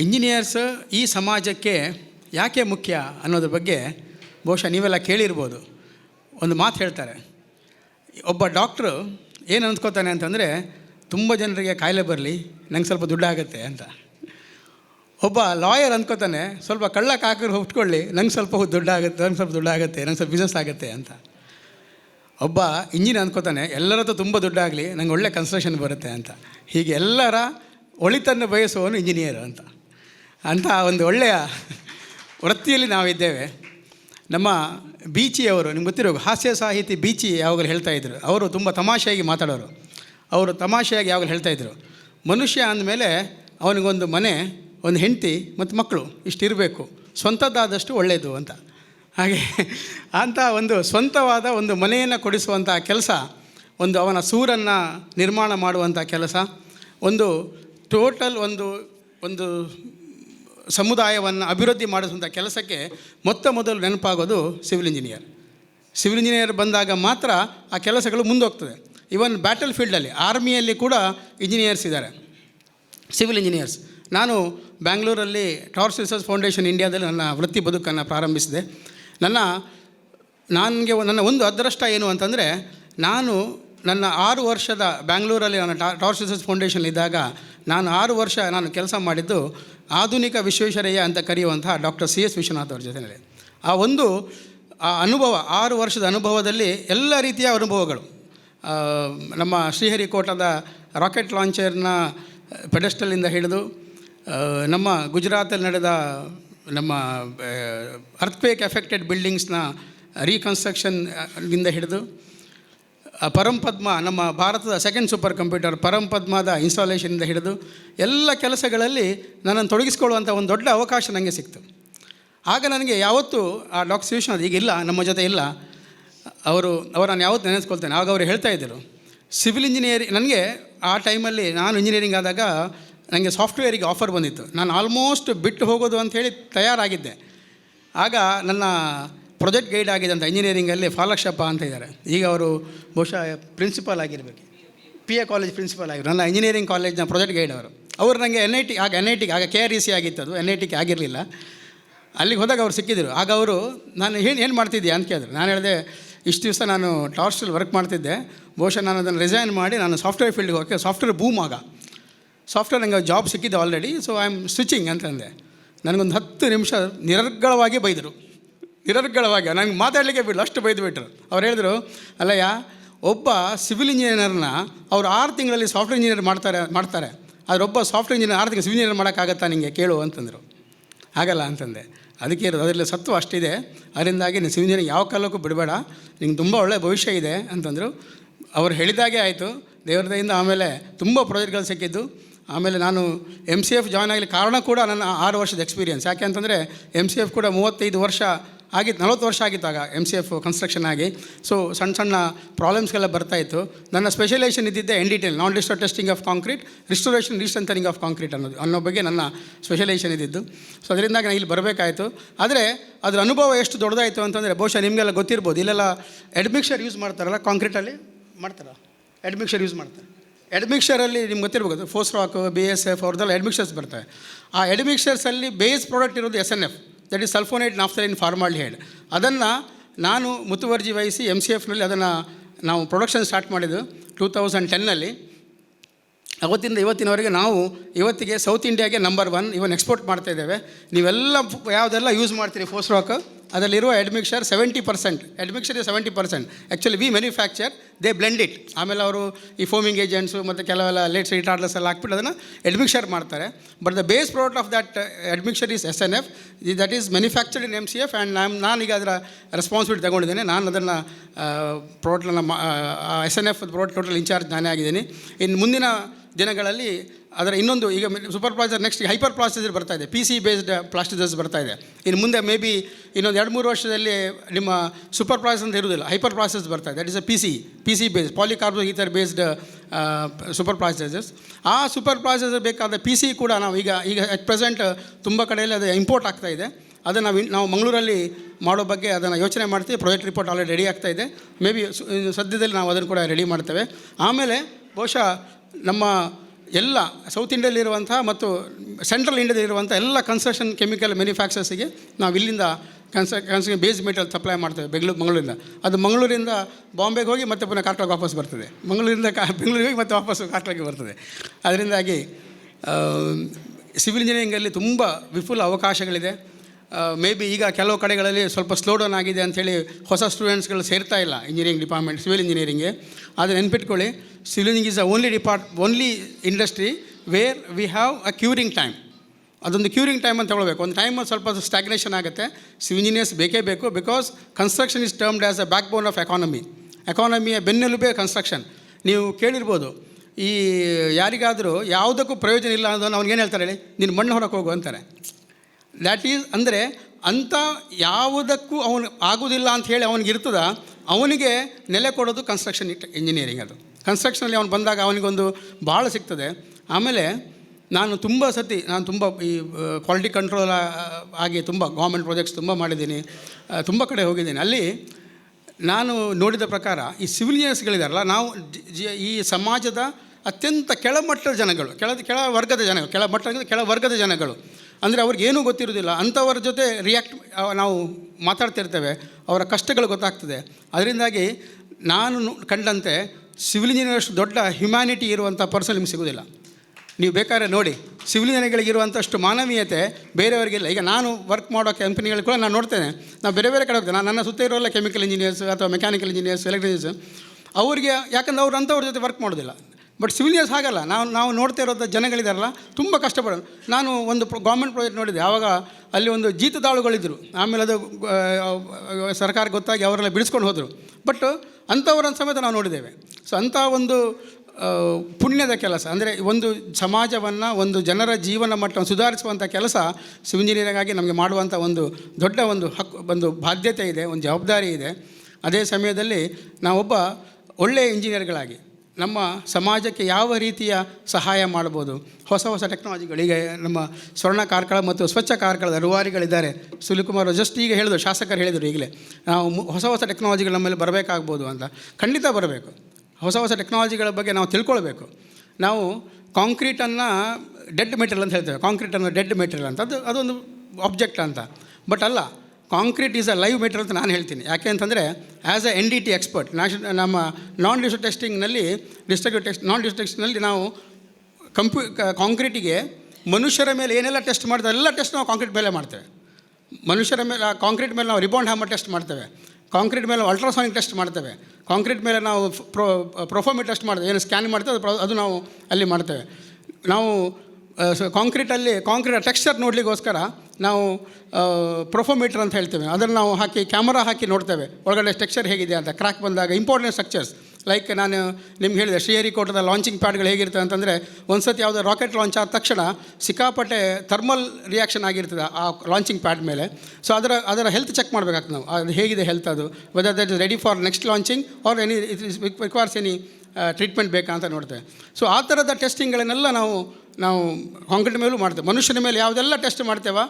Engineers ಈ ಸಮಾಜಕ್ಕೆ ಯಾಕೆ ಮುಖ್ಯ ಅನ್ನೋದ್ರ ಬಗ್ಗೆ ಬಹುಶಃ ನೀವೆಲ್ಲ ಕೇಳಿರ್ಬೋದು. ಒಂದು ಮಾತು ಹೇಳ್ತಾರೆ. ಒಬ್ಬ ಡಾಕ್ಟ್ರು ಏನು ಅಂದ್ಕೋತಾನೆ ಅಂತಂದರೆ, ತುಂಬ ಜನರಿಗೆ ಕಾಯಿಲೆ ಬರಲಿ, ನಂಗೆ ಸ್ವಲ್ಪ ದುಡ್ಡಾಗುತ್ತೆ ಅಂತ. ಒಬ್ಬ ಲಾಯರ್ ಅಂದ್ಕೋತಾನೆ ಸ್ವಲ್ಪ ಕಳ್ಳ ಕಾಕರು ಹುಟ್ಕೊಳ್ಳಿ, ನಂಗೆ ಸ್ವಲ್ಪ ದುಡ್ಡಾಗುತ್ತೆ, ನಂಗೆ ಸ್ವಲ್ಪ ದುಡ್ಡಾಗುತ್ತೆ, ನಂಗೆ ಸ್ವಲ್ಪ ಬಿಸ್ನೆಸ್ ಆಗುತ್ತೆ ಅಂತ. ಒಬ್ಬ ಇಂಜಿನಿಯರ್ ಅಂದ್ಕೋತಾನೆ ಎಲ್ಲರದ್ದು ತುಂಬ ದುಡ್ಡಾಗಲಿ, ನಂಗೆ ಒಳ್ಳೆ ಕನ್ಸ್ಟ್ರಕ್ಷನ್ ಬರುತ್ತೆ ಅಂತ. ಹೀಗೆ ಎಲ್ಲರ ಒಳಿತನ್ನು ಬಯಸುವವನು ಇಂಜಿನಿಯರ್ ಅಂತ. ಅಂತ ಒಂದು ಒಳ್ಳೆಯ ವೃತ್ತಿಯಲ್ಲಿ ನಾವಿದ್ದೇವೆ. ನಮ್ಮ ಬೀಚಿಯವರು, ನಿಮ್ಗೆ ಗೊತ್ತಿರೋ ಹಾಸ್ಯ ಸಾಹಿತಿ ಬೀಚಿ ಯಾವಾಗಲೂ ಹೇಳ್ತಾ ಇದ್ರು. ಅವರು ತುಂಬ ತಮಾಷೆಯಾಗಿ ಮಾತಾಡೋರು. ಅವರು ತಮಾಷೆಯಾಗಿ ಯಾವಾಗಲೂ ಹೇಳ್ತಾ ಇದ್ರು. ಮನುಷ್ಯ ಅಂದಮೇಲೆ ಅವನಿಗೊಂದು ಮನೆ, ಒಂದು ಹೆಂಡತಿ ಮತ್ತು ಮಕ್ಕಳು ಇಷ್ಟಿರಬೇಕು. ಸ್ವಂತದ್ದಾದಷ್ಟು ಒಳ್ಳೆಯದು ಅಂತ. ಹಾಗೆ ಅಂಥ ಒಂದು ಸ್ವಂತವಾದ ಒಂದು ಮನೆಯನ್ನು ಕೊಡಿಸುವಂಥ ಕೆಲಸ, ಒಂದು ಅವನ ಸೂರನ್ನು ನಿರ್ಮಾಣ ಮಾಡುವಂಥ ಕೆಲಸ, ಒಂದು ಟೋಟಲ್ ಒಂದು ಒಂದು ಸಮುದಾಯವನ್ನು ಅಭಿವೃದ್ಧಿ ಮಾಡಿಸುವಂಥ ಕೆಲಸಕ್ಕೆ ಮೊತ್ತ ಮೊದಲು ನೆನಪಾಗೋದು ಸಿವಿಲ್ ಇಂಜಿನಿಯರ್. ಸಿವಿಲ್ ಇಂಜಿನಿಯರ್ ಬಂದಾಗ ಮಾತ್ರ ಆ ಕೆಲಸಗಳು ಮುಂದೋಗ್ತದೆ. ಇವನ್ ಬ್ಯಾಟಲ್ ಫೀಲ್ಡಲ್ಲಿ ಆರ್ಮಿಯಲ್ಲಿ ಕೂಡ ಇಂಜಿನಿಯರ್ಸ್ ಇದ್ದಾರೆ. Civil engineers. ನಾನು ಬ್ಯಾಂಗ್ಳೂರಲ್ಲಿ ಟಾರ್ಸ್ ರಿಸರ್ಚ್ ಫೌಂಡೇಶನ್ ಇಂಡಿಯಾದಲ್ಲಿ ನನ್ನ ವೃತ್ತಿ ಬದುಕನ್ನು ಪ್ರಾರಂಭಿಸಿದೆ. ನನ್ನ, ನನಗೆ ನನ್ನ ಒಂದು ಅದೃಷ್ಟ ಏನು ಅಂತಂದರೆ, ನಾನು ನನ್ನ ಆರು ವರ್ಷದ ಬ್ಯಾಂಗ್ಳೂರಲ್ಲಿ ನಾನು ಟಾ ರಿಸರ್ಚ್ ಫೌಂಡೇಶನ್ ಇದ್ದಾಗ ನಾನು ಆರು ವರ್ಷ ನಾನು ಕೆಲಸ ಮಾಡಿದ್ದು ಆಧುನಿಕ ವಿಶ್ವೇಶ್ವರಯ್ಯ ಅಂತ ಕರೆಯುವಂತಹ ಡಾಕ್ಟರ್ ಸಿ ಎಸ್ ವಿಶ್ವನಾಥ್ ಅವ್ರ ಜೊತೆಯಲ್ಲಿ. ಆ ಒಂದು, ಆ ಅನುಭವ, ಆರು ವರ್ಷದ ಅನುಭವದಲ್ಲಿ ಎಲ್ಲ ರೀತಿಯ ಅನುಭವಗಳು. ನಮ್ಮ ಶ್ರೀಹರಿಕೋಟದ ರಾಕೆಟ್ ಲಾಂಚರ್ನ ಪೆಡೆಸ್ಟಲಿಂದ ಹಿಡಿದು ನಮ್ಮ ಗುಜರಾತಲ್ಲಿ ನಡೆದ ನಮ್ಮ ಅರ್ಥ್ಕ್ವೇಕ್ ಎಫೆಕ್ಟೆಡ್ ಬಿಲ್ಡಿಂಗ್ಸ್ನ ರೀಕನ್ಸ್ಟ್ರಕ್ಷನ್ ಇಂದ ಹಿಡಿದು ಪರಂಪದ್ಮ, ನಮ್ಮ ಭಾರತದ ಸೆಕೆಂಡ್ ಸೂಪರ್ ಕಂಪ್ಯೂಟರ್ ಪರಂಪದ್ಮದ ಇನ್ಸ್ಟಾಲೇಷನಿಂದ ಹಿಡಿದು ಎಲ್ಲ ಕೆಲಸಗಳಲ್ಲಿ ನನ್ನನ್ನು ತೊಡಗಿಸ್ಕೊಳ್ಳುವಂಥ ಒಂದು ದೊಡ್ಡ ಅವಕಾಶ ನನಗೆ ಸಿಕ್ತು. ಆಗ ನನಗೆ ಯಾವತ್ತೂ ಆ ಡಾಕ್ಟರ್ ಈಗ ಇಲ್ಲ, ನಮ್ಮ ಜೊತೆ ಇಲ್ಲ. ಅವರು ಅವರು ನಾನು ಯಾವತ್ತು ನೆನೆಸ್ಕೊಳ್ತೇನೆ. ಆಗ ಅವರು ಹೇಳ್ತಾ ಇದ್ದರು ಸಿವಿಲ್ ಇಂಜಿನಿಯರಿಂಗ್ ನನಗೆ ಆ ಟೈಮಲ್ಲಿ ನಾನು ಇಂಜಿನಿಯರಿಂಗ್ ಆದಾಗ ನನಗೆ ಸಾಫ್ಟ್ವೇರಿಗೆ ಆಫರ್ ಬಂದಿತ್ತು. ನಾನು ಆಲ್ಮೋಸ್ಟ್ ಬಿಟ್ಟು ಹೋಗೋದು ಅಂತ ಹೇಳಿ ತಯಾರಾಗಿದ್ದೆ. ಆಗ ನನ್ನ ಪ್ರೊಜೆಕ್ಟ್ ಗೈಡ್ ಆಗಿದ್ದಂಥ ಇಂಜಿನಿಯರಿಂಗಲ್ಲಿ ಫಾಲಕ್ಷಪ್ಪ ಅಂತ ಇದ್ದಾರೆ. ಈಗ ಅವರು ಬಹುಶಃ ಪ್ರಿನ್ಸಿಪಾಲ್ ಆಗಿರಬೇಕು. ಪಿ ಎ ಕಾಲೇಜ್ ಪ್ರಿನ್ಸಿಪಾಲ್ ಆಗಿರು ನನ್ನ ಇಂಜಿನಿಯರಿಂಗ್ ಕಾಲೇಜ್ನ ಪ್ರೊಜೆಕ್ಟ್ ಗೈಡ್ ಅವರು. ಅವರು ನನಗೆ ಎನ್ ಐ ಟಿ ಆಗ ಎನ್ ಐ ಟಿ ಆಗ ಕೆ ಆರ್ ಇ ಸಿ ಆಗಿತ್ತು ಅದು ಎನ್ ಐ ಟಿಗೆ ಆಗಿರಲಿಲ್ಲ. ಅಲ್ಲಿಗೆ ಹೋದಾಗ ಅವ್ರು ಸಿಕ್ಕಿದ್ರು. ಆಗ ಅವರು ನಾನು ಏನು ಏನು ಮಾಡ್ತಿದ್ದೆ ಅಂತ ಕೇಳಿದ್ರು. ನಾನು ಹೇಳಿದೆ, ಇಷ್ಟು ದಿವಸ ನಾನು ಟಾರ್ಸ್ಟಲ್ಲಿ ವರ್ಕ್ ಮಾಡ್ತಿದ್ದೆ. ಬಹುಶಃ ನಾನು ಅದನ್ನು ರಿಸೈನ್ ಮಾಡಿ ನಾನು ಸಾಫ್ಟ್ವೇರ್ ಫೀಲ್ಡ್ಗೆ ಹೋಗಿ ಸಾಫ್ಟ್ವೇರ್ ಬೂಮ್ ಆಗ. ಸಾಫ್ಟ್ವೇರ್ ನನಗೆ ಜಾಬ್ ಸಿಕ್ಕಿದೆ already so I am switching ಅಂತಂದೆ ನನಗೊಂದು ಹತ್ತು ನಿಮಿಷ ನಿರರ್ಗಳವಾಗಿ ಬೈದರು. ನಿರರ್ಗಳವಾಗಿ, ನನಗೆ ಮಾತಾಡಲಿಕ್ಕೆ ಬಿಡಲು ಅಷ್ಟು ಬೈದು ಬಿಟ್ಟರು ಅವ್ರು ಹೇಳಿದ್ರು, ಅಲ್ಲಯ್ಯ, ಒಬ್ಬ ಸಿವಿಲ್ ಇಂಜಿನಿಯರ್ನ ಅವ್ರು ಆರು ತಿಂಗಳಲ್ಲಿ ಸಾಫ್ಟ್ವೇರ್ ಇಂಜಿನಿಯರ್ ಮಾಡ್ತಾರೆ ಮಾಡ್ತಾರೆ. ಆದರೆ ಒಬ್ಬ ಸಾಫ್ಟ್ವೇರ್ ಇಂಜಿನಿಯರ್ ಆರು ತಿಂಗಳು ಸಿವಿಲ್ ಇಂಜಿನಿಯರ್ ಮಾಡೋಕ್ಕಾಗತ್ತಾ ನಿಮಗೆ ಕೇಳು, ಅಂತಂದರು. ಆಗಲ್ಲ ಅಂತಂದೆ. ಅದಕ್ಕೆ ಇರೋದು, ಅದರಲ್ಲಿ ಸತ್ವ ಅಷ್ಟಿದೆ. ಅದರಿಂದಾಗಿ ನೀನು ಸಿವಿಲ್ ಇಂಜಿನಿಯರ್ ಯಾವ ಕಾಲಕ್ಕೂ ಬಿಡಬೇಡ. ನಿಂಗೆ ತುಂಬ ಒಳ್ಳೆಯ ಭವಿಷ್ಯ ಇದೆ, ಅಂತಂದರು. ಅವ್ರು ಹೇಳಿದಾಗೆ ಆಯಿತು. ದೇವ್ರದಿಂದ ಆಮೇಲೆ ತುಂಬ ಪ್ರಾಜೆಕ್ಟ್ಗಳು ಸಿಕ್ಕಿದ್ದು. ಆಮೇಲೆ ನಾನು ಎಂ ಸಿ ಎಫ್ ಜಾಯ್ನ್ ಆಗಲಿ ಕಾರಣ ಕೂಡ ನನ್ನ ಆರು ವರ್ಷದ ಎಕ್ಸ್ಪೀರಿಯನ್ಸ್ ಯಾಕೆ ಅಂತಂದರೆ ಎಂ ಸಿ ಎಫ್ ಕೂಡ ಮೂವತ್ತೈದು ವರ್ಷ ಆಗಿತ್ತು ನಲವತ್ತು ವರ್ಷ ಆಗಿತ್ತು ಆಗ ಎಂ ಸಿ ಎಫ್ ಕನ್ಸ್ಟ್ರಕ್ಷನ್ ಆಗಿ. ಸೊ ಸಣ್ಣ ಸಣ್ಣ ಪ್ರಾಬ್ಲಮ್ಸ್ಗೆಲ್ಲ ಬರ್ತಾಯಿತ್ತು ನನ್ನ ಸ್ಪೆಷಲೈಸೇಷನ್ ಇದ್ದಿದ್ದೆ N detail non destructive testing of concrete restoration recentering of concrete ಅನ್ನೋದು. ಅನ್ನೋ ಬಗ್ಗೆ ನನ್ನ ಸ್ಪೆಷಲೈಸೇಷನ್ ಇದ್ದಿದ್ದು. ಸೊ ಅದರಿಂದಾಗಿ ನಾನು ಇಲ್ಲಿ ಬರಬೇಕಾಯಿತು. ಆದರೆ, ಅದರ ಅನುಭವ ಎಷ್ಟು ದೊಡ್ಡದಾಯಿತು ಅಂತಂದರೆ, ಬಹುಶಃ ನಿಮಗೆಲ್ಲ ಗೊತ್ತಿರ್ಬೋದು. ಇಲ್ಲೆಲ್ಲ ಎಡ್ಮಿಕ್ಷರ್ ಯೂಸ್ ಮಾಡ್ತಾರಲ್ಲ ಕಾಂಕ್ರೀಟಲ್ಲಿ ಮಾಡ್ತಾರ? ಎಡ್ಮಿಕ್ಷರ್ ಯೂಸ್ ಮಾಡ್ತಾರೆ. ಎಡ್ಮಿಕ್ಸರಲ್ಲಿ ನಿಮ್ಗೆ ಗೊತ್ತಿರ್ಬೋದು Fosroc B S F ಅವ್ರದ್ದೆಲ್ಲ ಎಡ್ಮಿಕ್ಸರ್ಸ್ ಬರ್ತವೆ. ಆ ಎಡ್ಮಿಕ್ಷರ್ಸಲ್ಲಿ ಬೇಸ್ ಪ್ರಾಡಕ್ಟ್ ಇರೋದು S N F that is sulphonate formaldehyde ಅದನ್ನು ನಾನು ಮುತುವರ್ಜಿ ವಹಿಸಿ ಎಂ ಸಿ ಎಫ್ನಲ್ಲಿ ಅದನ್ನು ನಾವು ಪ್ರೊಡಕ್ಷನ್ ಸ್ಟಾರ್ಟ್ ಮಾಡಿದ್ದು ಟೂ ತೌಸಂಡ್ ಟೆನ್ನಲ್ಲಿ ಅವತ್ತಿಂದ ಇವತ್ತಿನವರೆಗೆ ನಾವು ಇವತ್ತಿಗೆ ಸೌತ್ ಇಂಡಿಯಾಗೆ ನಂಬರ್ ಒನ್ ಇವನ್ ಎಕ್ಸ್ಪೋರ್ಟ್ ಮಾಡ್ತಾ ಇದ್ದೇವೆ. ನೀವೆಲ್ಲ ಯಾವುದೆಲ್ಲ ಯೂಸ್ ಮಾಡ್ತೀರಿ ಫೋಸ್ ರಾಕ್ ಅದರಲ್ಲಿರುವ admixture seventy percent admixture is seventy percent actually we manufacture they blend it ಆಮೇಲೆ ಅವರು ಈ ಫೋಮಿಂಗ್ ಏಜೆಂಟ್ಸು ಮತ್ತು ಕೆಲವೆಲ್ಲ ಲೇಟ್ಸ್ ರಿಟಾರ್ಡ್ಲಸ್ ಎಲ್ಲ ಹಾಕ್ಬಿಟ್ಟು ಅದನ್ನು ಎಡ್ಮಿಕ್ಸರ್ ಮಾಡ್ತಾರೆ. But the base product of that admixture is S N F that is manufactured in M C F and ನಾನು ನಾನೀಗ ಅದರ ರೆಸ್ಪಾನ್ಸಿಬಿಲಿಟಿ ತಗೊಂಡಿದ್ದೇನೆ. ನಾನು ಅದನ್ನು ಪ್ರಾಡಕ್ಟ್ನ S N F product total in charge ನಾನೇ ಆಗಿದ್ದೀನಿ. ಇನ್ನು ಮುಂದಿನ ದಿನಗಳಲ್ಲಿ ಅದರ ಇನ್ನೊಂದು, ಈಗ super plaster next hyper plasticiser ಬರ್ತಾ ಇದೆ. ಪಿ ಸಿ ಬೇಸ್ಡ್ ಪ್ಲಾಸ್ಟಿಸರ್ಸ್ ಬರ್ತಾ ಇದೆ. ಇನ್ನು ಮುಂದೆ ಮೇ ಬಿ ಇನ್ನೊಂದು ಎರಡು, ಮೂರು ವರ್ಷದಲ್ಲಿ ನಿಮ್ಮ ಸೂಪರ್ ಪ್ಲಾಸ್ ಅಂತ ಇರುವುದಿಲ್ಲ. ಹೈಪರ್ ಪ್ಲಾಸ್ಟರ್ಸ್ ಬರ್ತಾ ಇದೆ. That is a P C P C base polycarbo ether based super plasticisers ಆ ಸೂಪರ್ ಪ್ಲಾಸ್ಟೈಸರ್ ಬೇಕಾದ ಪಿ ಸಿ ಕೂಡ ನಾವು ಈಗ ಈಗ ಅಟ್ ಪ್ರೆಸೆಂಟ್ ತುಂಬ ಕಡೆಯಲ್ಲಿ ಅದು ಇಂಪೋರ್ಟ್ ಆಗ್ತಾ ಇದೆ. ಅದನ್ನು ನಾವು ನಾವು ಮಂಗಳೂರಲ್ಲಿ ಮಾಡೋ ಬಗ್ಗೆ ಅದನ್ನು ಯೋಚನೆ ಮಾಡ್ತೀವಿ. ಪ್ರಾಜೆಕ್ಟ್ ರಿಪೋರ್ಟ್ ಆಲ್ರೆಡಿ ರೆಡಿ ಆಗ್ತಾ ಇದೆ. ಮೇ ಬಿ ಸದ್ಯದಲ್ಲಿ ನಾವು ಅದನ್ನು ಕೂಡ ರೆಡಿ ಮಾಡ್ತೇವೆ. ಆಮೇಲೆ ಬಹುಶಃ ನಮ್ಮ ಎಲ್ಲ ಸೌತ್ ಇಂಡಿಯಲ್ಲಿರುವಂಥ ಮತ್ತು ಸೆಂಟ್ರಲ್ ಇಂಡಿಯಾದಲ್ಲಿರುವಂಥ ಎಲ್ಲ ಕನ್ಸ್ಟ್ರಕ್ಷನ್ ಕೆಮಿಕಲ್ ಮ್ಯಾನುಫ್ಯಾಕ್ಚರ್ಸಿಗೆ ನಾವು ಇಲ್ಲಿಂದ ಕನ್ಸ್ ಕನ್ಸ್ ಬೇಸ್ ಮೆಟೀರಿಯಲ್ ಸಪ್ಲೈ ಮಾಡ್ತೇವೆ ಬೆಂಗಳೂರು ಮಂಗಳೂರಿಂದ ಅದು ಮಂಗಳೂರಿಂದ ಬಾಂಬೆಗೆ ಹೋಗಿ ಮತ್ತೆ ಪುನಃ ಕಾರ್ಟ್ಲಾಗೆ ವಾಪಸ್ ಬರ್ತದೆ. ಮಂಗಳೂರಿಂದ ಕಾ ಬೆಂಗಳೂರಿಗೆ ಹೋಗಿ ಮತ್ತೆ ವಾಪಸ್ ಕಾರ್ಕಳಕ್ಕೆ ಬರ್ತದೆ. ಅದರಿಂದಾಗಿ ಸಿವಿಲ್ ಇಂಜಿನಿಯರಿಂಗಲ್ಲಿ ತುಂಬ ವಿಪುಲ ಅವಕಾಶಗಳಿದೆ. ಮೇ ಬಿ ಈಗ ಕೆಲವು ಕಡೆಗಳಲ್ಲಿ ಸ್ವಲ್ಪ ಸ್ಲೋ ಡೌನ್ ಆಗಿದೆ ಅಂಥೇಳಿ ಹೊಸ ಸ್ಟೂಡೆಂಟ್ಸ್ಗಳು ಸೇರ್ತಾ ಇಲ್ಲ ಇಂಜಿನಿಯರಿಂಗ್ ಡಿಪಾರ್ಟ್ಮೆಂಟ್ ಸಿವಿಲ್ ಇಂಜಿನಿಯರಿಂಗ್ಗೆ ಆದರೆ ನೆನ್ಪಿಟ್ಕೊಳ್ಳಿ civil engineering is a only depart only industry where we have a curing time ಅದೊಂದು ಕ್ಯೂರಿಂಗ್ ಟೈಮ್ ಅಂತ ತಗೊಳ್ಬೇಕು ಒಂದು ಟೈಮ್ ಸ್ವಲ್ಪ ಸ್ಟಾಗ್ನೇಷನ್ ಆಗುತ್ತೆ. ಸಿವಿಲ್ ಇಂಜಿನಿಯರ್ಸ್ ಬೇಕೇ ಬೇಕು because construction is termed as a backbone of economy ಎಕಾನಮಿಯ ಬೆನ್ನೆಲುಬೆ ಕನ್ಸ್ಟ್ರಕ್ಷನ್ ನೀವು ಕೇಳಿರ್ಬೋದು, ಈ ಯಾರಿಗಾದರೂ ಯಾವುದಕ್ಕೂ ಪ್ರಯೋಜನ ಇಲ್ಲ ಅನ್ನೋದನ್ನು ಅವ್ನಿಗೇನು ಹೇಳ್ತಾರೆ ಹೇಳಿ? ನಿನ್ನ ಮಣ್ಣು ಹೊರಕ್ಕೆ ಹೋಗು ಅಂತಾರೆ. ದ್ಯಾಟ್ ಈಸ್ ಅಂದರೆ ಅಂಥ ಯಾವುದಕ್ಕೂ ಅವನು ಆಗೋದಿಲ್ಲ ಅಂತ ಹೇಳಿ ಅವನಿಗೆ ಅವನಿಗೆ ನೆಲೆ ಕೊಡೋದು ಕನ್ಸ್ಟ್ರಕ್ಷನ್ ಇಂಜಿನಿಯರಿಂಗ್ ಅದು. ಕನ್ಸ್ಟ್ರಕ್ಷನಲ್ಲಿ ಅವನು ಬಂದಾಗ ಅವನಿಗೊಂದು ಭಾಳ ಸಿಗ್ತದೆ. ಆಮೇಲೆ ನಾನು ತುಂಬ ಸತಿ, ನಾನು ತುಂಬ ಈ ಕ್ವಾಲಿಟಿ ಕಂಟ್ರೋಲ್ ಆಗಿ ತುಂಬ ಗೌರ್ಮೆಂಟ್ ಪ್ರಾಜೆಕ್ಟ್ಸ್ ತುಂಬ ಮಾಡಿದ್ದೀನಿ ತುಂಬ ಕಡೆ ಹೋಗಿದ್ದೀನಿ. ಅಲ್ಲಿ ನಾನು ನೋಡಿದ ಪ್ರಕಾರ ಈ ಸಿವಿಲ್ ನಾವು ಈ ಸಮಾಜದ ಅತ್ಯಂತ ಕೆಳಮಟ್ಟದ ಜನಗಳು ಕೆಳ ಕೆಳ ವರ್ಗದ ಜನಗಳು ಕೆಳ ಮಟ್ಟ ಕೆಳ ವರ್ಗದ ಜನಗಳು. ಅಂದರೆ ಅವ್ರಿಗೆ ಏನೂ ಗೊತ್ತಿರೋದಿಲ್ಲ. ಅಂಥವ್ರ ಜೊತೆ ರಿಯಾಕ್ಟ್ ನಾವು ಮಾತಾಡ್ತಿರ್ತೇವೆ. ಅವರ ಕಷ್ಟಗಳು ಗೊತ್ತಾಗ್ತದೆ. ಅದರಿಂದಾಗಿ ನಾನು ಕಂಡಂತೆ ಸಿವಿಲ್ ಇಂಜಿನಿಯರ್ ಅಷ್ಟು ದೊಡ್ಡ ಹ್ಯುಮ್ಯಾನಿಟಿ ಇರುವಂಥ ಪರ್ಸನ್ ನಿಮ್ಗೆ ಸಿಗೋದಿಲ್ಲ. ನೀವು ಬೇಕಾದ್ರೆ ನೋಡಿ ಸಿವಿಲ್ ಇಂಜಿನಿಯರ್ಗಳಿಗಿರುವಂಥಷ್ಟು ಮಾನವೀಯತೆ ಬೇರೆಯವರಿಗಿಲ್ಲ ಈಗ ನಾನು ವರ್ಕ್ ಮಾಡೋ ಕಂಪ್ನಿಗಳು ಕೂಡ ನಾನು ನೋಡ್ತೇನೆ. ನಾವು ಬೇರೆ ಬೇರೆ ಕಡೆ ಹೋಗ್ತೇನೆ. ನಾನು ನನ್ನ ಸುತ್ತ ಇರೋಲ್ಲ ಕೆಮಿಕಲ್ ಇಂಜಿನಿಯರ್ಸ್ ಅಥವಾ ಮೆಕ್ಯಾನಿಕಲ್ ಇಂಜಿನಿಯರ್ಸ್ ಎಲೆಕ್ಟ್ರಿಷಿಯನ್ಸ್ ಅವರಿಗೆ ಯಾಕಂದ್ರೆ ಅವ್ರು ಅಂಥವ್ರ ಜೊತೆ ವರ್ಕ್ ಮಾಡೋದಿಲ್ಲ. ಬಟ್ ಸಿವಿಲ್ ಹಾಗಲ್ಲ. ನಾವು ನಾವು ನೋಡ್ತಾ ಇರೋದು ಜನಗಳಿದಾರಲ್ಲ, ತುಂಬ ಕಷ್ಟಪಡೋದು ನಾನು ಒಂದು ಗೌರ್ಮೆಂಟ್ ಪ್ರಾಜೆಕ್ಟ್ ನೋಡಿದೆ ಆವಾಗ ಅಲ್ಲಿ ಒಂದು ಜೀತದಾಳುಗಳಿದ್ದರು ಆಮೇಲೆ ಅದು ಸರ್ಕಾರ ಗೊತ್ತಾಗಿ ಅವರೆಲ್ಲ ಬಿಡಿಸ್ಕೊಂಡು ಹೋದರು. ಬಟ್ ಅಂಥವರನ್ನು ಸಮೇತ ನಾವು ನೋಡಿದ್ದೇವೆ. ಸೊ ಅಂಥ ಒಂದು ಪುಣ್ಯದ ಕೆಲಸ, ಅಂದರೆ ಒಂದು ಸಮಾಜವನ್ನು, ಒಂದು ಜನರ ಜೀವನ ಮಟ್ಟವನ್ನು ಸುಧಾರಿಸುವಂಥ ಕೆಲಸ ಸಿವಿಲ್ ಇಂಜಿನಿಯರಿಂಗಾಗಿ ನಮಗೆ ಮಾಡುವಂಥ ಒಂದು ದೊಡ್ಡ ಒಂದು ಹಕ್ಕು, ಒಂದು ಬಾಧ್ಯತೆ ಇದೆ, ಒಂದು ಜವಾಬ್ದಾರಿ ಇದೆ. ಅದೇ ಸಮಯದಲ್ಲಿ ನಾವೊಬ್ಬ ಒಳ್ಳೆಯ ಇಂಜಿನಿಯರ್ಗಳಾಗಿ ನಮ್ಮ ಸಮಾಜಕ್ಕೆ ಯಾವ ರೀತಿಯ ಸಹಾಯ ಮಾಡ್ಬೋದು? ಹೊಸ ಹೊಸ ಟೆಕ್ನಾಲಜಿಗಳಿಗೆ ನಮ್ಮ ಸ್ವರ್ಣ ಕಾರ್ಕಳ ಮತ್ತು ಸ್ವಚ್ಛ ಕಾರ್ಕಳದ ರೂವಾರಿಗಳಿದ್ದಾರೆ ಸುನಿಲ್ಕುಮಾರ್ ಜಸ್ಟ್ ಈಗ ಹೇಳಿದ್ರು, ಶಾಸಕರು ಹೇಳಿದರು ಈಗಲೇ. ನಾವು ಹೊಸ ಹೊಸ ಟೆಕ್ನಾಲಜಿಗಳು ನಮ್ಮಲ್ಲಿ ಬರಬೇಕಾಗ್ಬೋದು ಅಂತ. ಖಂಡಿತ ಬರಬೇಕು. ಹೊಸ ಹೊಸ ಟೆಕ್ನಾಲಜಿಗಳ ಬಗ್ಗೆ ನಾವು ತಿಳ್ಕೊಳ್ಬೇಕು. ನಾವು ಕಾಂಕ್ರೀಟನ್ನು ಡೆಡ್ ಮೆಟೀರಿಯಲ್ ಅಂತ ಹೇಳ್ತೇವೆ. ಕಾಂಕ್ರೀಟನ್ನು ಡೆಡ್ ಮೆಟೀರಿಯಲ್ ಅಂತ. ಅದು, ಅದೊಂದು ಆಬ್ಜೆಕ್ಟ್ ಅಂತ. ಬಟ್ ಅಲ್ಲ concrete is a live material ಅಂತ ನಾನು ಹೇಳ್ತೀನಿ. ಯಾಕೆ ಅಂತಂದರೆ as a N D T expert nation ನಮ್ಮ ನಾನ್ ಡಿಸ್ಟ್ರಿಕ್ ಟೆಸ್ಟಿಂಗ್ನಲ್ಲಿ ಡಿಸ್ಟ್ರಿಕ್ಟ್ ಟೆಸ್ಟ್ ನಾನ್ ಡಿಸ್ಟ್ರಿಕ್ ಟೆಸ್ಟ್ನಲ್ಲಿ ನಾವು ಕಂಪ್ಯೂ ಕಾಂಕ್ರೀಟಿಗೆ ಮನುಷ್ಯರ ಮೇಲೆ ಏನೆಲ್ಲ ಟೆಸ್ಟ್ ಮಾಡ್ತಾರೆ ಎಲ್ಲ ಟೆಸ್ಟ್ ನಾವು ಕಾಂಕ್ರೀಟ್ ಮೇಲೆ ಮಾಡ್ತೇವೆ. ಮನುಷ್ಯರ ಮೇಲೆ ಕಾಂಕ್ರೀಟ್ ಮೇಲೆ ನಾವು ರಿಬೌಂಡ್ ಹ್ಯಾಮರ್ ಟೆಸ್ಟ್ ಮಾಡ್ತೇವೆ. ಕಾಂಕ್ರೀಟ್ ಮೇಲೆ ಅಲ್ಟ್ರಾಸಾನಿಕ್ ಟೆಸ್ಟ್ ಮಾಡ್ತೇವೆ. ಕಾಂಕ್ರೀಟ್ ಮೇಲೆ ನಾವು ಪ್ರೊ ಪ್ರೊಫೋಮಿ ಟೆಸ್ಟ್ ಮಾಡ್ತೇವೆ. ಏನು ಸ್ಕ್ಯಾನ್ ಮಾಡ್ತೇವೆ, ಅದು ಅದು ನಾವು ಅಲ್ಲಿ ಮಾಡ್ತೇವೆ. ನಾವು ಕಾಂಕ್ರೀಟಲ್ಲಿ ಕಾಂಕ್ರೀಟ್ ಟೆಕ್ಸ್ಚರ್ ನೋಡಲಿಕ್ಕೋಸ್ಕರ ನಾವು ಪ್ರೊಫೋಮೀಟರ್ ಅಂತ ಹೇಳ್ತೇವೆ. ಅದನ್ನು ನಾವು ಹಾಕಿ, ಕ್ಯಾಮರಾ ಹಾಕಿ ನೋಡ್ತೇವೆ. ಒಳಗಡೆ ಸ್ಟ್ರಕ್ಚರ್ ಹೇಗಿದೆ ಅಂತ. ಕ್ರಾಕ್ ಬಂದಾಗ ಇಂಪಾರ್ಟೆಂಟ್ ಸ್ಟ್ರಕ್ಚರ್ಸ್ ಲೈಕ್ ನಾನು ನಿಮ್ಗೆ ಹೇಳಿದೆ, ಶ್ರೀಹರಿಕೋಟದ ಲಾಂಚಿಂಗ್ ಪ್ಯಾಡ್ಗಳು ಹೇಗಿರ್ತವೆ ಅಂತಂದರೆ ಒಂದು ಸತಿ ಯಾವುದೋ ರಾಕೆಟ್ ಲಾಂಚ್ ಆದ ತಕ್ಷಣ ಸಿಕ್ಕಾಪಟ್ಟೆ ಥರ್ಮಲ್ ರಿಯಾಕ್ಷನ್ ಆಗಿರ್ತದೆ ಆ ಲಾಂಚಿಂಗ್ ಪ್ಯಾಡ್ ಮೇಲೆ. ಸೊ ಅದರ ಅದರ ಹೆಲ್ತ್ ಚೆಕ್ ಮಾಡಬೇಕಾಗ್ತದೆ ನಾವು. ಅದು ಹೇಗಿದೆ ಹೆಲ್ತ್ ಅದು. Whether that is ready for next launching or any it is requires any treatment ಬೇಕಾ ಅಂತ ನೋಡ್ತೇವೆ. ಸೊ ಆ ಥರದ ಟೆಸ್ಟಿಂಗ್ಗಳನ್ನೆಲ್ಲ ನಾವು ನಾವು ಕಾಂಕ್ರೀಟ್ ಮೇಲೂ ಮಾಡ್ತೇವೆ. ಮನುಷ್ಯನ ಮೇಲೆ ಯಾವುದೆಲ್ಲ ಟೆಸ್ಟ್ ಮಾಡ್ತೇವೋ?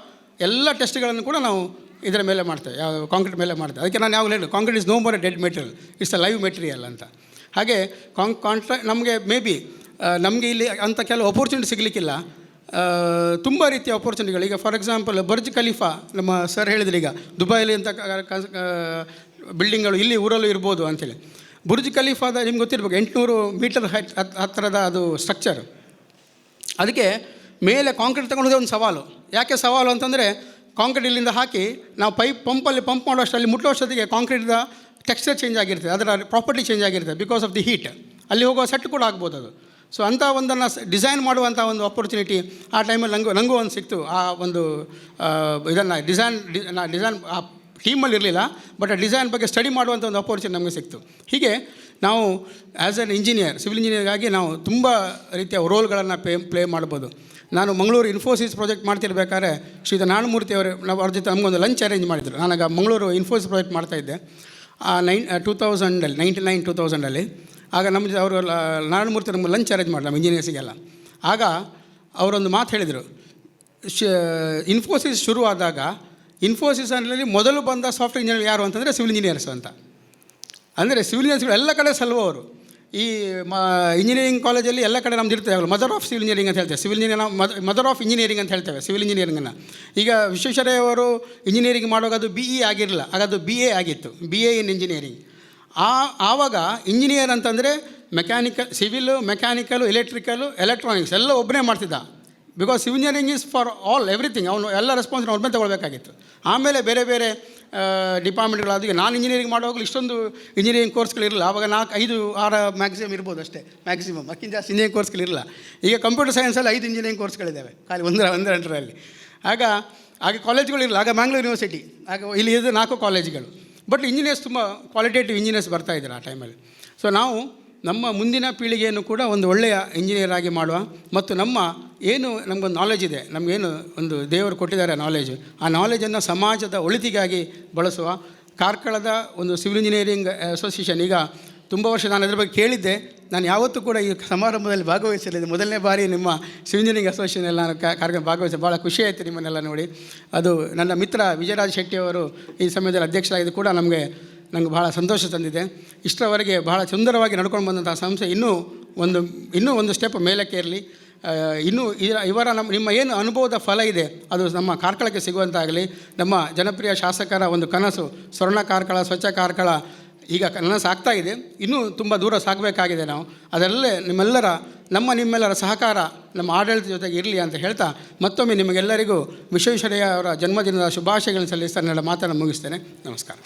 ಎಲ್ಲ ಟೆಸ್ಟ್ಗಳನ್ನು ಕೂಡ ನಾವು ಇದರ ಮೇಲೆ ಮಾಡ್ತೇವೆ. ಯಾವ ಕಾಂಕ್ರೀಟ್ ಮೇಲೆ ಮಾಡ್ತೇವೆ. ಅದಕ್ಕೆ ನಾನು ಯಾವಾಗಲೂ ಹೇಳಿ concrete is no more dead material, it's a live material ಅಂತ. ಹಾಗೆ ಕಾಂಟ್ರಾ, ನಮಗೆ ಮೇ ಬಿ ನಮಗೆ ಇಲ್ಲಿ ಅಂಥ ಕೆಲವು ಅಪೋರ್ಚುನಿಟಿ ಸಿಗಲಿಕ್ಕಿಲ್ಲ. ತುಂಬ ರೀತಿಯ ಅಪರ್ಚುನಿಟಿಗಳು ಈಗ ಫಾರ್ ಎಕ್ಸಾಂಪಲ್ ಬರ್ಜ್ ಖಲೀಫಾ, ನಮ್ಮ ಸರ್ ಹೇಳಿದ್ರು ಈಗ, ದುಬೈಲಿ ಅಂತ ಬಿಲ್ಡಿಂಗ್ಗಳು ಇಲ್ಲಿ ಊರಲ್ಲೂ ಇರ್ಬೋದು ಅಂಥೇಳಿ ಬುರ್ಜ್ ಖಲೀಫಾದ ನಿಮ್ಗೆ ಗೊತ್ತಿರ್ಬೇಕು, ಎಂಟುನೂರು ಮೀಟರ್ ಹೈಟ್ ಹತ್ತಿರದ ಅದು ಸ್ಟ್ರಕ್ಚರ್ ಅದಕ್ಕೆ ಮೇಲೆ ಕಾಂಕ್ರೀಟ್ ತಗೊಂಡೋದೇ ಒಂದು ಸವಾಲು. ಯಾಕೆ ಸವಾಲು ಅಂತಂದರೆ ಕಾಂಕ್ರೀಟ್ ಇಲ್ಲಿಂದ ಹಾಕಿ ನಾವು ಪೈಪ್ ಪಂಪಲ್ಲಿ ಪಂಪ್ ಮಾಡೋಷ್ಟರಲ್ಲಿ ಮುಟ್ಟೋಷ್ಟೊತ್ತಿಗೆ ಕಾಂಕ್ರೀಟ್ದ ಟೆಕ್ಸ್ಚರ್ ಚೇಂಜ್ ಆಗಿರ್ತದೆ, ಅದರ ಪ್ರಾಪರ್ಟಿ ಚೇಂಜ್ ಆಗಿರ್ತದೆ ಬಿಕಾಸ್ ಆಫ್ ದಿ ಹೀಟ್ ಅಲ್ಲಿ ಹೋಗೋ ಸೆಟ್ ಕೂಡ ಆಗ್ಬೋದು ಅದು. ಸೊ ಅಂಥ ಒಂದನ್ನು ಡಿಸೈನ್ ಮಾಡುವಂಥ ಒಂದು ಅಪರ್ಚುನಿಟಿ ಆ ಟೈಮಲ್ಲಿ ನನಗೂ ನನಗೂ ಒಂದು ಸಿಕ್ತು. ಆ ಒಂದು ಇದನ್ನು ಡಿಸೈನ್ ನಾ ಡಿಸೈನ್ ಆ ಟೀಮಲ್ಲಿ ಇರಲಿಲ್ಲ ಬಟ್ ಆ ಡಿಸೈನ್ ಬಗ್ಗೆ ಸ್ಟಡಿ ಮಾಡುವಂಥ ಒಂದು ಅಪರ್ಚುನಿಟಿ ನಮಗೆ ಸಿಕ್ತು. ಹೀಗೆ ನಾವು ಆ್ಯಸ್ ಎನ್ ಇಂಜಿನಿಯರ್ ಸಿವಿಲ್ ಇಂಜಿನಿಯರ್ಗಾಗಿ ನಾವು ತುಂಬ ರೀತಿಯ ರೋಲ್ಗಳನ್ನು ಪೇ ಪ್ಲೇ ಮಾಡ್ಬೋದು. ನಾನು ಮಂಗಳೂರು ಇನ್ಫೋಸಿಸ್ ಪ್ರಾಜೆಕ್ಟ್ ಮಾಡ್ತಿರ್ಬೇಕಾದ್ರೆ ಶ್ರೀಯುತ ನಾಣಮೂರ್ತಿ ಅವರು, ನಾವು ಅವ್ರ ಜೊತೆ ನಮಗೊಂದು ಲಂಚ್ ಅರೇಂಜ್ ಮಾಡಿದರು. ನಾನಾಗ ಮಂಗಳೂರು ಇನ್ಫೋಸಿಸ್ ಪ್ರಾಜೆಕ್ಟ್ ಮಾಡ್ತಾಯಿದ್ದೆ ಆ ನೈನ್ ಟೂ ತೌಸಂಡಲ್ಲಿ ನೈಂಟಿ ನೈನ್ ಟೂ ತೌಸಂಡಲ್ಲಿ ಆಗ ನಮ್ಮ ಜೊತೆ ಅವರು ನಾರಾಯಣಮೂರ್ತಿ ನಮಗೆ ಲಂಚ್ ಅರೇಂಜ್ ಮಾಡಿ ನಮ್ಮ ಇಂಜಿನಿಯರ್ಸಿಗೆಲ್ಲ ಆಗ ಅವರೊಂದು ಮಾತು ಹೇಳಿದರು. ಶ ಇನ್ಫೋಸಿಸ್ ಶುರುವಾದಾಗ ಇನ್ಫೋಸಿಸ್ನಲ್ಲಿ ಮೊದಲು ಬಂದ ಸಾಫ್ಟ್ವೇರ್ ಇಂಜಿನಿಯರ್ ಯಾರು ಅಂತಂದರೆ ಸಿವಿಲ್ ಇಂಜಿನಿಯರ್ಸ್ ಅಂತ. ಅಂದರೆ ಸಿವಿಲ್ ಇಂಜಿನಿಯರ್ಸ್ಗಳು ಎಲ್ಲ ಕಡೆ ಸಲ್ಲುವವರು ಈ, ಮ ಇಂಜಿನಿಯರಿಂಗ್ ಕಾಲೇಜಲ್ಲಿ ಎಲ್ಲ ಕಡೆ ನಮ್ದು ಇರ್ತೇವೆ ಮದರ್ ಆಫ್ ಸಿವಿಲ್ ಇಂಜಿನಿಯರಿಂಗ್ ಅಂತ ಹೇಳ್ತೇವೆ. Civil engineer mother of engineering ಅಂತ ಹೇಳ್ತೇವೆ ಸಿವಿಲ್ ಇಂಜಿನಿಯರಿಂಗನ್ನು ಈಗ ವಿಶ್ವೇಶ್ವರಯ್ಯ ಅವರು ಇಂಜಿನಿಯರಿಂಗ್ ಮಾಡುವಾಗ ಅದು ಬಿ ಇ ಆಗಿರಲಿಲ್ಲ. ಆಗ ಬಿ ಎ ಆಗಿತ್ತು. ಬಿ ಎ ಇನ್ ಇಂಜಿನಿಯರಿಂಗ್ ಆ, ಆವಾಗ ಇಂಜಿನಿಯರ್ ಅಂತಂದರೆ mechanical civil mechanical electrical electronics ಎಲ್ಲ ಒಬ್ಬನೇ ಮಾಡ್ತಿದ್ದ. Because civil engineering is for all everything ಅವನು ಎಲ್ಲ ರೆಸ್ಪಾನ್ಸ್ ಒಬ್ಬನೇ ತೊಗೊಳ್ಬೇಕಾಗಿತ್ತು. ಆಮೇಲೆ ಬೇರೆ ಬೇರೆ ಡಿಪಾರ್ಟ್ಮೆಂಟ್ಗಳು ಅದಕ್ಕೆ ನಾನು ಇಂಜಿನಿಯರಿಂಗ್ ಮಾಡುವಾಗಲೂ ಇಷ್ಟೊಂದು ಇಂಜಿನಿಯರಿಂಗ್ ಕೋರ್ಸ್ಗಳಿರಲಿಲ್ಲ ಆವಾಗ ನಾಲ್ಕು, ಐದು, ಆರ ಮ್ಯಾಕ್ಸಿಮಮ್ ಇರ್ಬೋದು ಅಷ್ಟೇ ಮ್ಯಾಕ್ಸಿಮಮ್ ಅಕ್ಕಿಂತ ಜಾಸ್ತಿ ಇಂಜಿನಿಯರಿಂಗ್ ಕೋರ್ಸ್ಗಳಿರಲಿಲ್ಲ ಈಗ ಕಂಪ್ಯೂಟರ್ ಸೈನ್ಸಲ್ಲಿ ಐದು ಇಂಜಿನಿಯರಿಂಗ್ ಕೋರ್ಸ್ಗಳಿದ್ದಾವೆ ಖಾಲಿ ಒಂದರ ಒಂದೆರಡರಲ್ಲಿ ಆಗ ಆಗ ಕಾಲೇಜ್ಗಳಿರಲಿಲ್ಲ ಆಗ ಮ್ಯಾಂಗ್ಳೂರ್ ಯೂನಿವರ್ಸಿಟಿ ಆಗ ಇಲ್ಲಿ ಇದು ನಾಲ್ಕು ಕಾಲೇಜ್ಗಳು ಬಟ್ ಇಂಜಿನಿಯರ್ಸ್ ತುಂಬ ಕ್ವಾಲಿಟೇಟಿವ್ ಇಂಜಿನಿಯರ್ಸ್ ಬರ್ತಾ ಇದ್ದಾರೆ ಆ ಟೈಮಲ್ಲಿ ಸೊ ನಾವು ನಮ್ಮ ಮುಂದಿನ ಪೀಳಿಗೆಯನ್ನು ಕೂಡ ಒಂದು ಒಳ್ಳೆಯ ಇಂಜಿನಿಯರ್ ಆಗಿ ಮಾಡುವ ಮತ್ತು ನಮ್ಮ ಏನು ನಮಗೊಂದು ನಾಲೆಜ್ ಇದೆ. ನಮಗೇನು ಒಂದು ದೇವರು ಕೊಟ್ಟಿದ್ದಾರೆ ನಾಲೆಜ್ ಆ ನಾಲೆಜನ್ನು ಸಮಾಜದ ಒಳಿತಿಗಾಗಿ ಬಳಸುವ ಕಾರ್ಕಳದ ಒಂದು ಸಿವಿಲ್ ಇಂಜಿನಿಯರಿಂಗ್ ಅಸೋಸಿಯೇಷನ್ ಈಗ ತುಂಬ ವರ್ಷ ನಾನು ಅದ್ರ ಬಗ್ಗೆ ಕೇಳಿದ್ದೆ. ನಾನು ಯಾವತ್ತೂ ಕೂಡ ಈ ಸಮಾರಂಭದಲ್ಲಿ ಭಾಗವಹಿಸಲಿದೆ ಮೊದಲನೇ ಬಾರಿ ನಿಮ್ಮ ಸಿವಿಲ್ ಇಂಜಿನಿಯರಿಂಗ್ ಅಸೋಸಿಯೇಷನಲ್ಲಿ ನಾನು ಕಾರ್ಯಕ್ರಮ ಭಾಗವಹಿಸಿ ಭಾಳ ಖುಷಿ ಆಯಿತು ನಿಮ್ಮನ್ನೆಲ್ಲ ನೋಡಿ. ಅದು ನನ್ನ ಮಿತ್ರ ವಿಜಯರಾಜ್ ಶೆಟ್ಟಿಯವರು ಈ ಸಮಯದಲ್ಲಿ ಅಧ್ಯಕ್ಷರಾಗಿದ್ದು ಕೂಡ ನಮಗೆ ನನಗೆ ಭಾಳ ಸಂತೋಷ ತಂದಿದೆ. ಇಷ್ಟರವರೆಗೆ ಬಹಳ ಸುಂದರವಾಗಿ ನಡ್ಕೊಂಡು ಬಂದಂಥ ಸಂಸ್ಥೆ ಇನ್ನೂ ಒಂದು ಇನ್ನೂ ಒಂದು ಸ್ಟೆಪ್ ಮೇಲಕ್ಕೆ ಇರಲಿ ಇನ್ನೂ ಇವರ ನಮ್ಮ, ನಿಮ್ಮ ಏನು ಅನುಭವದ ಫಲ ಇದೆ, ಅದು ನಮ್ಮ ಕಾರ್ಕಳಕ್ಕೆ ಸಿಗುವಂತಾಗಲಿ, ನಮ್ಮ ಜನಪ್ರಿಯ ಶಾಸಕರ ಒಂದು ಕನಸು, ಸ್ವರ್ಣ ಕಾರ್ಕಳ, ಸ್ವಚ್ಛ ಕಾರ್ಕಳ, ಈಗ ಕನಸು ಆಗ್ತಾ ಇದೆ, ಇನ್ನೂ ತುಂಬ ದೂರ ಸಾಗಬೇಕಾಗಿದೆ ನಾವು. ಅದರಲ್ಲೇ ನಿಮ್ಮೆಲ್ಲರ, ನಮ್ಮ ನಿಮ್ಮೆಲ್ಲರ ಸಹಕಾರ ನಮ್ಮ ಆಡಳಿತ ಜೊತೆಗೆ ಇರಲಿ ಅಂತ ಹೇಳ್ತಾ, ಮತ್ತೊಮ್ಮೆ ನಿಮಗೆಲ್ಲರಿಗೂ ವಿಶ್ವೇಶ್ವರಯ್ಯ ಅವರ ಜನ್ಮದಿನದ ಶುಭಾಶಯಗಳನ್ನು ಸಲ್ಲಿಸ್ತಾ ನನ್ನ ಮಾತನ್ನು ಮುಗಿಸ್ತೇನೆ. ನಮಸ್ಕಾರ.